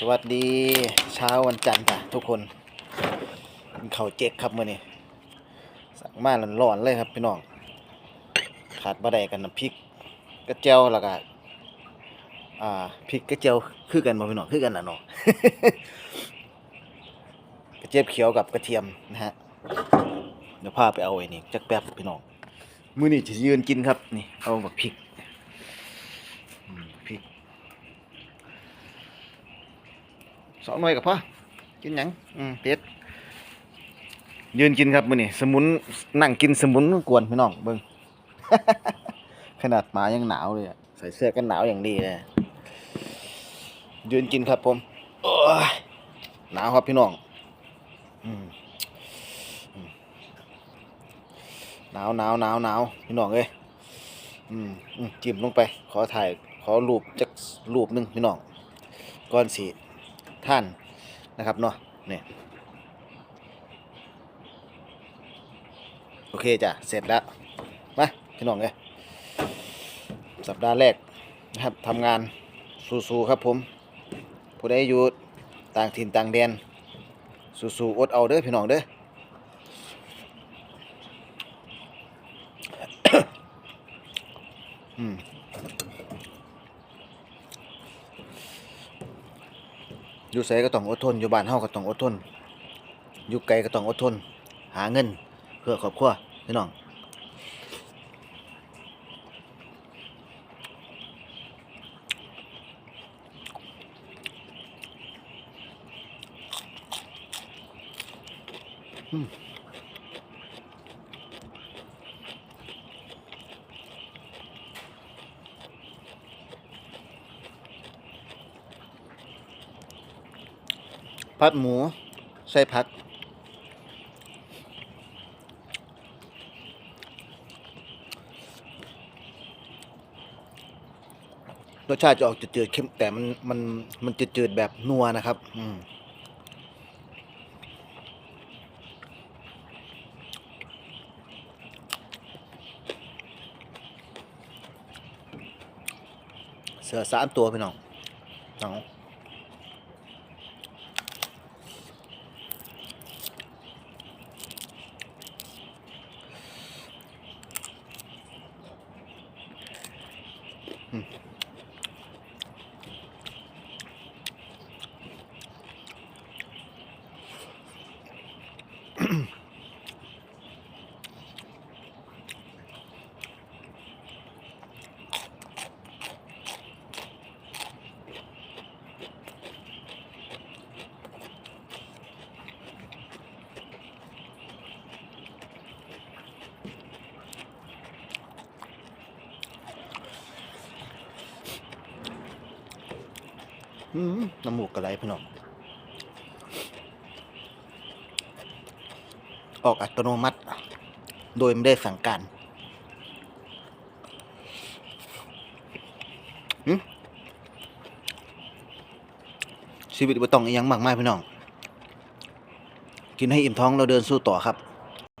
สวัสดีเช้าวันจันทร์จ้ะทุกคนกินข้าวเจ๊กครับมื้อนี้สั่งมาร้อนๆเลยครับพี่น้องขาดบ่ไดกันน้ำพริกกระเจียวแล้วก็อ่าพริกกระเจียวคือกันบ่พี่น้องคือกันน่ะเนาะกระเจี๊ยบเขียวกับกระเทียมนะฮะเดี๋ยวพาไปเอาไอ้นี่จักแป๊บพี่น้องมื้อนี้จะยืนกินครับนี่เอาบักพริกอืมพริก สองหน่วยกับพ่อกินหยังอืมเป็ดยืนกินครับมื้อนี้สมุนนั่งกินสมุนกวนพี่น้องเบิ่ง ขนาดหมายังหนาวเลยอะใส่เสื้อกันหนาวอย่างดีเลยยืนกินครับผมโอ้ยหนาวครับพี่น้องอืมอืมหนาวหนาวหนาวหนาวพี่น้องเอ้ยอืมอืมจิ้มลงไป ขอถ่ายขอรูปจักรูปหนึงพี่น้องก่อนสิ ท่านนะครับเนาะเนี่ยโอเคจ้ะเสร็จแล้วมาพี่น้องเลยสัปดาห์แรกนะครับทำงานสู้ๆครับผม ผู้ใดอยู่ต่างถิ่นต่างแดนสู้ๆอดเอาเด้อพี่น้องเด้ออืม อยู่ไสก็ต้องอดทน อยู่บ้านเฮาก็ต้องอดทน อยู่ไกลก็ต้องอดทน หาเงิน เพื่อครอบครัวพี่น้องอืม ผัดหมูใส่ผัก รสชาติจะออกจืดๆเค็มแต่มันมันมันจืดๆแบบนัวนะครับ อืมเสือสามตัวพี่น้องเอา น้ำมูกกระไรพี่น้อง ออกอัตโนมัติ โดยไม่ได้สั่งการชีวิตไม่ต้องอหยังมากมายพี่น้อง กินให้อิ่มท้องเราเดินสู้ต่อครับ